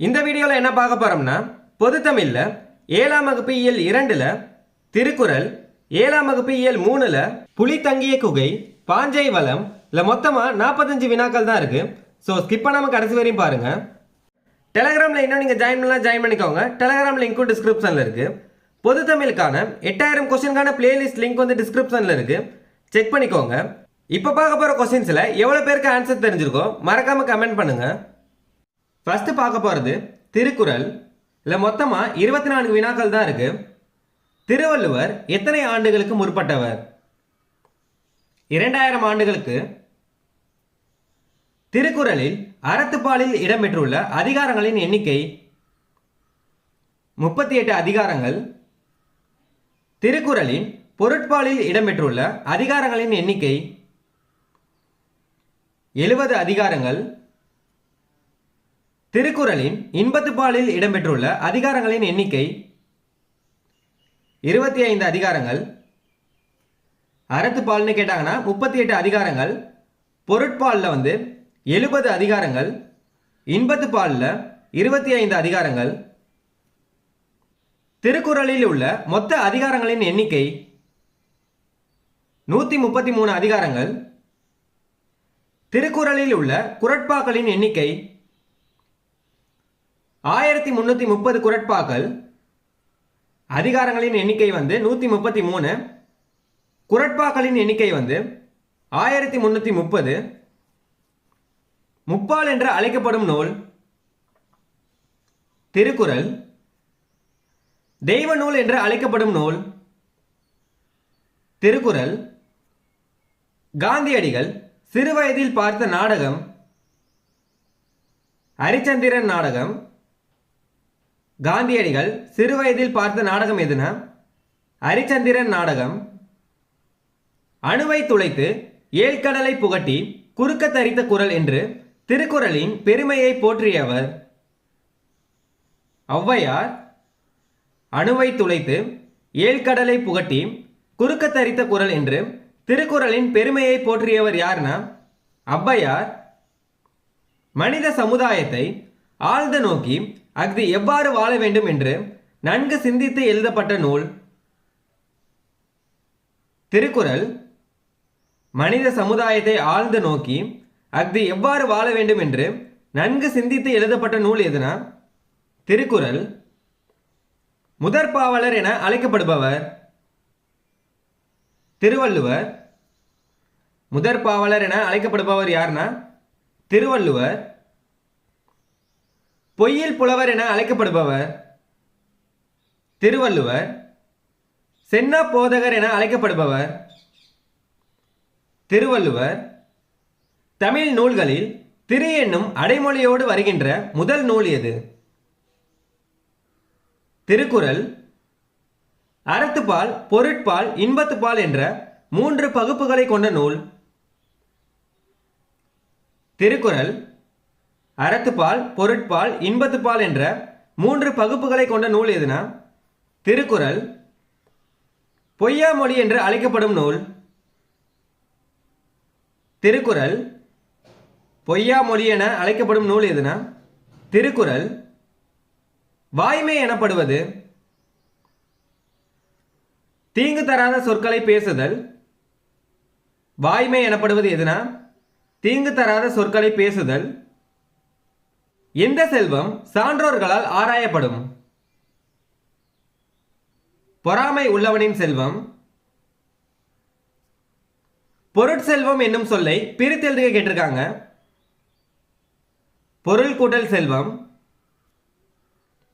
இந்த வீடியோவில் என்ன பார்க்க போகிறோம்னா பொதுத்தமிழில் ஏழாம் வகுப்பு இயல் இரண்டில் திருக்குறள் ஏழாம் வகுப்பு இயல் மூணில் புலி தங்கிய குகை பாஞ்சை வளம் இல்லை மொத்தமாக நாற்பத்தஞ்சு வினாக்கள் தான் இருக்குது ஸோ ஸ்கிப் பண்ணாமல் கடைசி வரையும் பாருங்கள் டெலகிராமில் இன்னும் நீங்கள் ஜாயின் பண்ணலாம் ஜாயின் பண்ணிக்கோங்க. டெலகிராம் லிங்க்கும் டிஸ்கிரிப்ஷனில் இருக்குது பொது தமிழுக்கான எட்டாயிரம் கொஸ்டினுக்கான பிளேலிஸ்ட் லிங்க் வந்து டிஸ்கிரிப்ஷனில் இருக்குது செக் பண்ணிக்கோங்க. இப்போ பார்க்க போகிற கொஸ்டின்ஸில் எவ்வளோ பேருக்கு ஆன்சர் தெரிஞ்சிருக்கோ மறக்காமல் கமெண்ட் பண்ணுங்கள் ஃபஸ்ட்டு பார்க்க போகிறது திருக்குறள். இல்லை மொத்தமாக இருபத்தி நான்கு வினாக்கள் தான் இருக்குது திருவள்ளுவர் எத்தனை ஆண்டுகளுக்கு முற்பட்டவர்? இரண்டாயிரம் ஆண்டுகளுக்கு. திருக்குறளில் அறத்துப்பாலில் இடம்பெற்றுள்ள அதிகாரங்களின் எண்ணிக்கை முப்பத்தி எட்டு அதிகாரங்கள். திருக்குறளின் பொருட்பாலில் இடம்பெற்றுள்ள அதிகாரங்களின் எண்ணிக்கை எழுபது அதிகாரங்கள். திருக்குறளின் இன்பத்துப்பாலில் இடம்பெற்றுள்ள அதிகாரங்களின் எண்ணிக்கை இருபத்தி ஐந்து அதிகாரங்கள். அறத்துப்பால்னு கேட்டாங்கன்னா முப்பத்தி எட்டு அதிகாரங்கள். பொருட்பாலில் வந்து எழுபது அதிகாரங்கள். இன்பத்து பாலில் இருபத்தி ஐந்து அதிகாரங்கள். திருக்குறளில் உள்ள மொத்த அதிகாரங்களின் எண்ணிக்கை நூற்றி முப்பத்தி மூணு அதிகாரங்கள். திருக்குறளில் உள்ள குரட்பாக்களின் எண்ணிக்கை ஆயிரத்தி முந்நூற்றி முப்பது குரட்பாக்கள் அதிகாரங்களின் எண்ணிக்கை வந்து நூற்றி முப்பத்தி மூணு. குரட்பாக்களின் எண்ணிக்கை வந்து ஆயிரத்தி முந்நூற்றி முப்பது. முப்பால் என்று அழைக்கப்படும் நூல் திருக்குறள். தெய்வ நூல் என்று அழைக்கப்படும் நூல் திருக்குறள். காந்தியடிகள் சிறுவயதில் பார்த்த நாடகம் ஹரிச்சந்திரன் நாடகம். காந்தியடிகள் சிறுவயதில் பார்த்த நாடகம் எதுனா? ஹரிச்சந்திரன் நாடகம். அணுவை துளைத்து ஏழ்கடலை புகட்டி குறுக்க தரித்த குரல் என்று திருக்குறளின் பெருமையை போற்றியவர் ஔவையார் அணுவை துளைத்து ஏழ்கடலை புகட்டி குறுக்க தரித்த குரல் என்று திருக்குறளின் பெருமையை போற்றியவர் யார்னா? அவ்வையார் மனித சமுதாயத்தை ஆழ்ந்த நோக்கி அஃது எவ்வாறு வாழ வேண்டும் என்று நன்கு சிந்தித்து எழுதப்பட்ட நூல் திருக்குறள் மனித சமுதாயத்தை ஆழ்ந்து நோக்கி அஃது எவ்வாறு வாழ வேண்டும் என்று நன்கு சிந்தித்து எழுதப்பட்ட நூல் எதுனா? திருக்குறள். முதற் பாவலர் என அழைக்கப்படுபவர் திருவள்ளுவர். முதற் பாவலர் என அழைக்கப்படுபவர் யார்னா? திருவள்ளுவர். பொய்யில் புலவர் என அழைக்கப்படுபவர் திருவள்ளுவர் சென்னா போதகர் என அழைக்கப்படுபவர் திருவள்ளுவர் தமிழ் நூல்களில் திரு என்னும் அடைமொழியோடு வருகின்ற முதல் நூல் எது? திருக்குறள் அறத்துப்பால் பொருட்பால் இன்பத்துப்பால் என்ற மூன்று பகுப்புகளை கொண்ட நூல். திருக்குறள் அறத்துப்பால் பொருட்பால் இன்பத்துப்பால் என்ற மூன்று பகுப்புகளை கொண்ட நூல் எதுனா? திருக்குறள் பொய்யாமொழி என்று அழைக்கப்படும் நூல். திருக்குறள் பொய்யாமொழி என அழைக்கப்படும் நூல் எதுனா? திருக்குறள் வாய்மை எனப்படுவது. தீங்கு தராத சொற்களை பேசுதல். வாய்மை எனப்படுவது எதுனா? தீங்கு தராத சொற்களை பேசுதல். எந்த செல்வம் சான்றோர்களால் ஆராயப்படும்? பொறாமை உள்ளவனின் செல்வம். பொருட்செல்வம் என்னும் சொல்லை பிரித்தெழுதுக கேட்டிருக்காங்க. பொருள் கூட்டல் செல்வம்.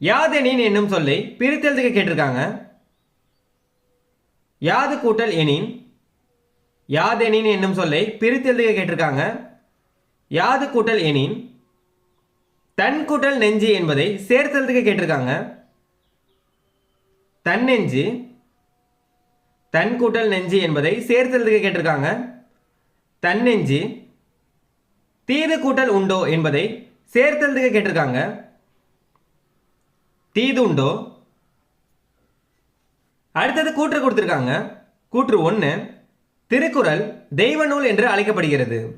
யாதெனின் என்னும் சொல்லை பிரித்தெழுதுக கேட்டிருக்காங்க. யாது கூட்டல் எனின். யாதெனின் என்னும் சொல்லை பிரித்தெழுதுக கேட்டிருக்காங்க. யாது கூட்டல் எனின். தன் கூட்டல் நெஞ்சு என்பதை சேர்த்தெழுதுக கேட்டிருக்காங்க. தன்னெஞ்சு தன் கூட்டல் நெஞ்சு என்பதை சேர்த்தெழுதுக கேட்டிருக்காங்க. தன்னெஞ்சு தீது கூட்டல் உண்டோ என்பதை சேர்த்தெழுதுக கேட்டிருக்காங்க. தீது உண்டோ? அடுத்தது கூற்று கொடுத்துருக்காங்க. கூற்று ஒன்று திருக்குறள் தெய்வ நூல் என்று அழைக்கப்படுகிறது.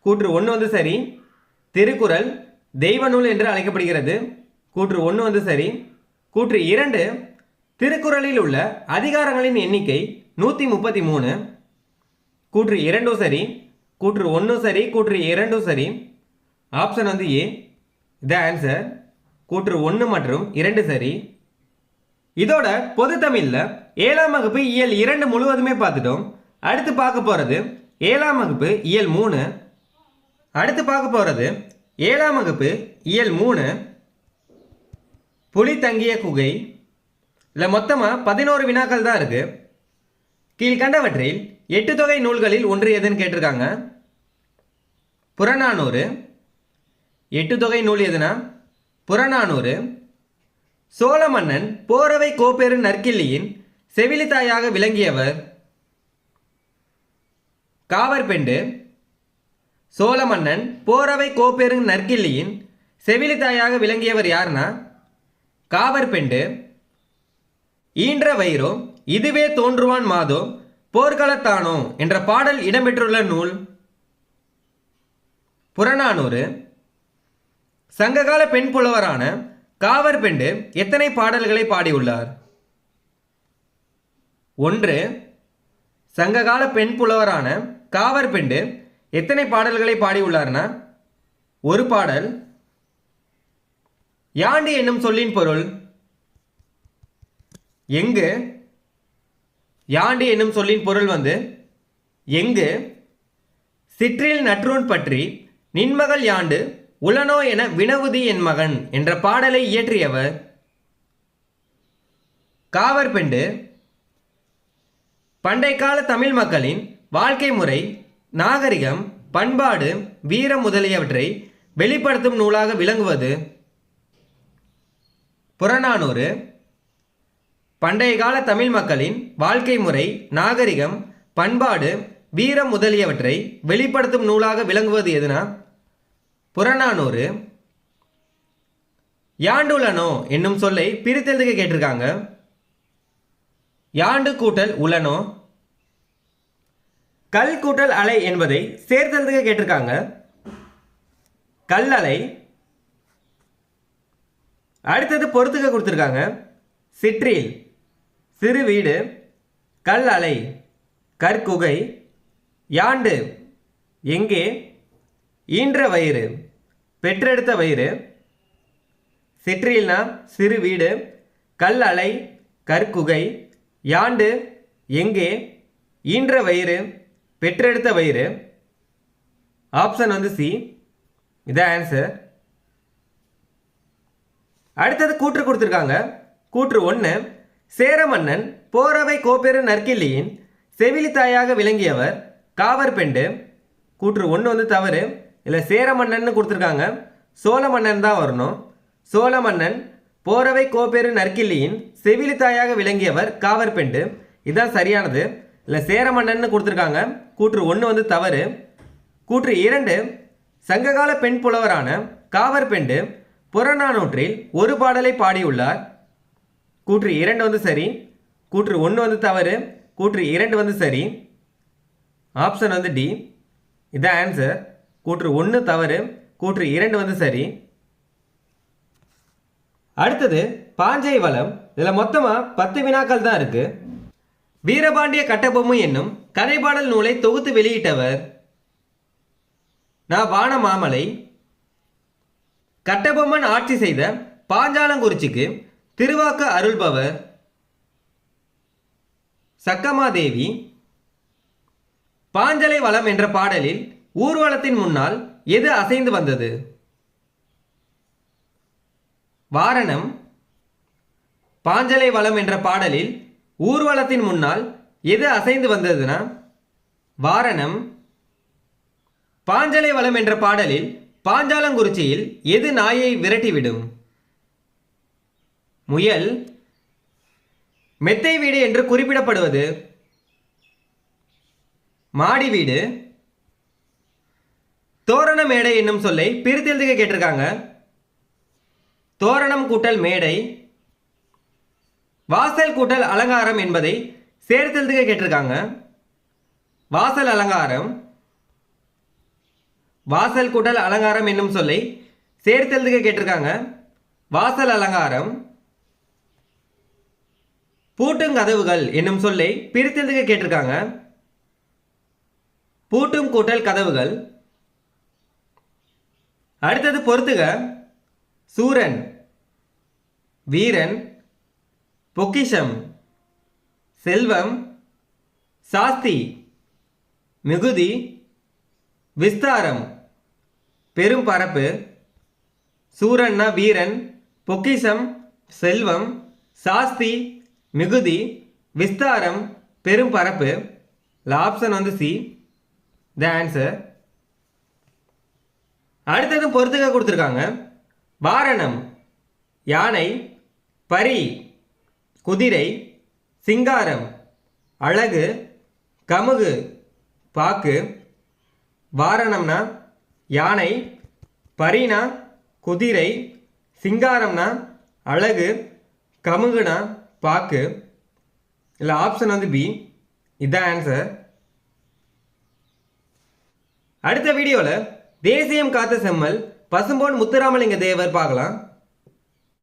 கூற்று ஒன்று வந்து சரி திருக்குறள் தெய்வ நூல் என்று அழைக்கப்படுகிறது. கூற்று ஒன்று வந்து சரி. கூற்று இரண்டு திருக்குறளில் உள்ள அதிகாரங்களின் எண்ணிக்கை நூற்றி முப்பத்தி மூணு கூற்று இரண்டும் சரி. கூற்று ஒன்றும் சரி கூற்று இரண்டும் சரி. ஆப்ஷன் வந்து ஏ த ஆன்சர் கூற்று ஒன்று மற்றும் இரண்டு சரி. இதோட பொது தமிழில் ஏழாம் வகுப்பு இயல் இரண்டு முழுவதுமே பார்த்துட்டோம். அடுத்து பார்க்க போகிறது ஏழாம் வகுப்பு இயல் மூணு. அடுத்து பார்க்க போகிறது ஏழாம் வகுப்பு இயல் மூணு புலி தங்கிய குகை. இல்லை மொத்தமாக பதினோரு வினாக்கள் தான் இருக்குது கீழ்கண்டவற்றில் எட்டு தொகை நூல்களில் ஒன்று எதுன்னு கேட்டிருக்காங்க. புறநானூறு. எட்டு தொகை நூல் எதுனா? புறநானூறு. சோழ மன்னன் போரவை கோப்பெரு நற்கிள்ளியின் செவிலித்தாயாக விளங்கியவர். காவற்பெண்டு சோழ மன்னன் போரவை கோப்பெருங் நற்கிள்ளியின் செவிலித்தாயாக விளங்கியவர் யாருன்னா காவற்பெண்டு ஈன்ற வைரோ இதுவே தோன்றுவான் மாதோ போர்க்களத்தானோ என்ற பாடல் இடம்பெற்றுள்ள நூல். புறநானூறு சங்ககால பெண் புலவரான காவர் பெண்டு எத்தனை பாடல்களை பாடியுள்ளார்? ஒன்று சங்ககால பெண் புலவரான காவர் பெண்டு எத்தனை பாடல்களை பாடியுள்ளார்னா? ஒரு பாடல். யாண்டு என்னும் சொல்லின் பொருள். எங்கு? யாண்டு என்னும் சொல்லின் பொருள் வந்து எங்கு? சிற்றில் நற்றூன் பற்றி நின்மகள் யாண்டு உளனோ என வினவுதி என் மகன் என்ற பாடலை இயற்றியவர். காவற்பெண்டு. பண்டை கால தமிழ் மக்களின் வாழ்க்கை முறை நாகரிகம் பண்பாடு வீரம் முதலியவற்றை வெளிப்படுத்தும் நூலாக விளங்குவது புறநானூறு. பண்டைய கால தமிழ் மக்களின் வாழ்க்கை முறை நாகரிகம் பண்பாடு வீரம் முதலியவற்றை வெளிப்படுத்தும் நூலாக விளங்குவது எதுனா? புறநானூறு. யாண்டுலனோ என்னும் சொல்லை பிரித்தெழுதுக கேட்டிருக்காங்க. யாண்டு கூட்டல் உலனோ கல் கூட்டல் அலை என்பதை சேர்த்தெழுதுக கேட்டிருக்காங்க. கல் அலை அடுத்தது பொறுத்துக்க கொடுத்துருக்காங்க. சிற்றில் சிறு வீடு கல் அலை கற்குகை யாண்டு எங்கே ஈன்ற வயிறு பெற்றெடுத்த வயிறு சிற்றில்னா சிறு வீடு கல் அலை கற்குகை யாண்டு எங்கே ஈன்ற வயிறு பெற்றெடுத்த வயிறு. ஆப்ஷன் வந்து சி இதான் ஆன்சர் அடுத்தது கூற்று கொடுத்துருக்காங்க. கூற்று ஒன்று சேர மன்னன் போரவை கோப்பெரு நற்கிள்ளியின் செவிலித்தாயாக விளங்கியவர் காவற்பெண்டு கூற்று ஒன்று வந்து தவறு. இல்லை சேரமன்னன் கொடுத்துருக்காங்க. சோழ மன்னன் தான் வரணும். சோழ மன்னன் போரவை கோப்பெரு நற்கிள்ளியின் செவிலித்தாயாக விளங்கியவர் காவற்பெண்டு இதுதான் சரியானது. இல்லை சேரமன்னன் கொடுத்துருக்காங்க. கூற்று ஒன்று வந்து தவறு. கூற்று இரண்டு சங்ககால பெண் புலவரான காவற்பெண்டு புறநானூற்றில் ஒரு பாடலை பாடியுள்ளார். கூற்று இரண்டு வந்து சரி. கூற்று ஒன்று வந்து தவறு. கூற்று இரண்டு வந்து சரி. ஆப்ஷன் வந்து டி. இதான் ஆன்சர். கூற்று ஒன்று தவறு. கூற்று இரண்டு வந்து சரி. அடுத்தது பாஞ்சை வளம். இதில் மொத்தமாக பத்து வினாக்கள் தான் இருக்குது வீரபாண்டிய கட்டபொம்மை என்னும் கதைப்பாடல் நூலை தொகுத்து வெளியிட்டவர் நான் வான மாமலை கட்டபொம்மன் ஆட்சி செய்த பாஞ்சாலங்குறிச்சிக்கு திருவாக்கு அருள்பவர். சக்கமாதேவி. பாஞ்சலை வளம் என்ற பாடலில் ஊர்வலத்தின் முன்னால் எது அசைந்து வந்தது? வாரணம். பாஞ்சலை வளம் என்ற பாடலில் ஊர்வலத்தின் முன்னால் எது அசைந்து வந்ததுன்னா வாரணம் பாஞ்சலை வளம் என்ற பாடலில் பாஞ்சாலங்குறிச்சியில் எது நாயை விரட்டிவிடும்? முயல் மெத்தை வீடு என்று குறிப்பிடப்படுவது? மாடி வீடு தோரண மேடை என்னும் சொல்லை பிரித்தெழுதுக கேட்டிருக்காங்க. தோரணம் கூட்டல் மேடை வாசல் கூட்டல் அலங்காரம் என்பதை சேர்த்தெழுதுக கேட்டிருக்காங்க. வாசல் அலங்காரம். வாசல் கூட்டல் அலங்காரம் என்னும் சொல்லை சேர்த்தெழுதுக கேட்டிருக்காங்க. வாசல் அலங்காரம். பூட்டும் கதவுகள் என்னும் சொல்லை பிரித்தெழுதுக கேட்டிருக்காங்க. பூட்டும் கூட்டல் கதவுகள். அடுத்தது பொறுத்துக. சூரன். வீரன். பொக்கிஷம் செல்வம் சாஸ்தி மிகுதி விஸ்தாரம் பெரும் பரப்பு சூரன்னா வீரன் பொக்கிஷம் செல்வம் சாஸ்தி மிகுதி விஸ்தாரம் பெரும் பரப்பு. ஆப்ஷன் வந்து சி த ஆன்சர் அடுத்தது பொறுத்துக்க கொடுத்துருக்காங்க. வாரணம் யானை பரி. குதிரை சிங்காரம் அழகு கமுகு பாக்கு வாரணம்னா யானை பரினா குதிரை சிங்காரம்னா அழகு கமுகுனா பாக்கு. இல்லை ஆப்ஷன் வந்து பி இதுதான் ஆன்சர் அடுத்த வீடியோவில் தேசியம் காத்த செம்மல் பசும்போன் முத்துராமலிங்க தேவர் பார்க்கலாம்.